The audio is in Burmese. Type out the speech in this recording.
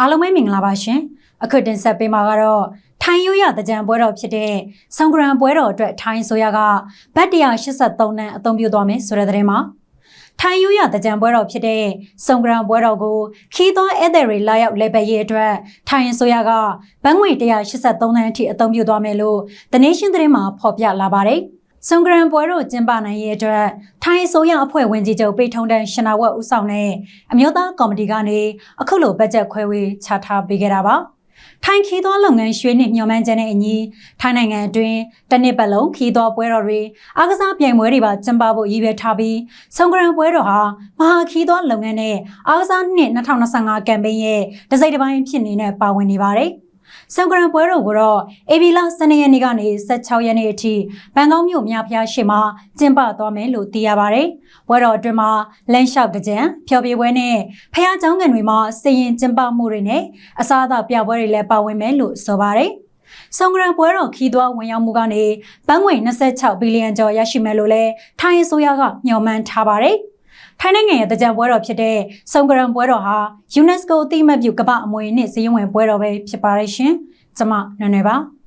အားလုံးပဲမင်္ဂလာပါရှင်အခုတင်ဆက်ပေးမှာကတော့ထိုင်းရိုးရတကြံပွဲတော်ဖြစ်တဲ့ဆောင်းဂရန်ပွဲတော်အတွက်ထိုင်းဆိုရကဘတ်183နန်းအသုံးပြုသွားမယ်ဆိုတဲ့သတင်းမှာထိုင်းရိုးရတကြံပွဲတော်ဖြစ်တဲ့ဆောင်းဂရန်ပွဲတော်ကိုခီးသွွားဧည့်သည်တွေလာရောက်လဲပတ်ရေးအတွက်ထိုင်းဆိုရကဘတ်ငွေ183နန်းအထိအသုံးပြုသွားမယ်လို့ The Nation သတင်းမှာဖော်ပြလာပါတယ်။ စုံဂရန်ပွဲတော်ကျင်းပနိုင်ရေးအတွက်ထိုင်းအစိုးရအဖွဲ့ဝင်ကြီးချုပ်ပိထုံတန်းရှင်နာဝတ်ဦးဆောင်တဲ့အမျိုးသားကော်မတီကနေအခုလိုဘတ်ဂျက်ခွဲဝေချထားပေးခဲ့တာပါ။ထိုင်းခီးသွွားလုပ်ငန်းရွှေနှစ်မျှော်မှန်းချက်နဲ့အညီထိုင်းနိုင်ငံအတွင်းတစ်နှစ်ပတ်လုံးခီးသွွားပွဲတော်တွေအားကစားပြိုင်ပွဲတွေပါကျင်းပဖို့ရည်ရွယ်ထားပြီးစုံဂရန်ပွဲတော်ဟာမဟာခီးသွွားလုပ်ငန်းနဲ့အားကစားနှစ်2025ကမ်ပိန်းရဲ့တစိမ့်တစ်ပိုင်းဖြစ်နေတဲ့ပါဝင်နေပါတယ်။ ။ဆန်ကရန်ပွဲတော်ကိုတော့အေဗီလာ12ရက်နေ့ကနေ16ရက်နေ့အထိဘန်ကောက်မြို့မြဖျားရှိမှာကျင်းပသွားမယ်လို့သိရပါဗျ။ပွဲတော်အတွင်းမှာလမ်းလျှောက်ကြံဖျော်ဖြေပွဲနဲ့ဖျားကျောင်းကန်တွေမှာစည်ရင်ကျင်းပမှုတွေနဲ့အစားအသောက်ပြပွဲတွေလည်းပါဝင်မယ်လို့ဆိုပါဗျ။ဆောင် gran ပွဲတော်ခီးသွွားဝင်ရောက်မှုကနေပန်းငွေ26ဘီလီယံကျော်ရရှိမယ်လို့လဲထိုင်းအစိုးရကညှော်မှန်းထားပါတယ်။ ထိုင်းနိုင်ငံရဲ့တကြံပွဲတော်ဖြစ်တဲ့စုံဂရန်ပွဲတော်ဟာ UNESCO အသိအမှတ်ပြုကမ္ဘာအမွေအနှစ်စည်းဝေးပွဲတော်ပဲဖြစ်ပါရဲ့ရှင်။ကျွန်မနွယ်နွယ်ပါ။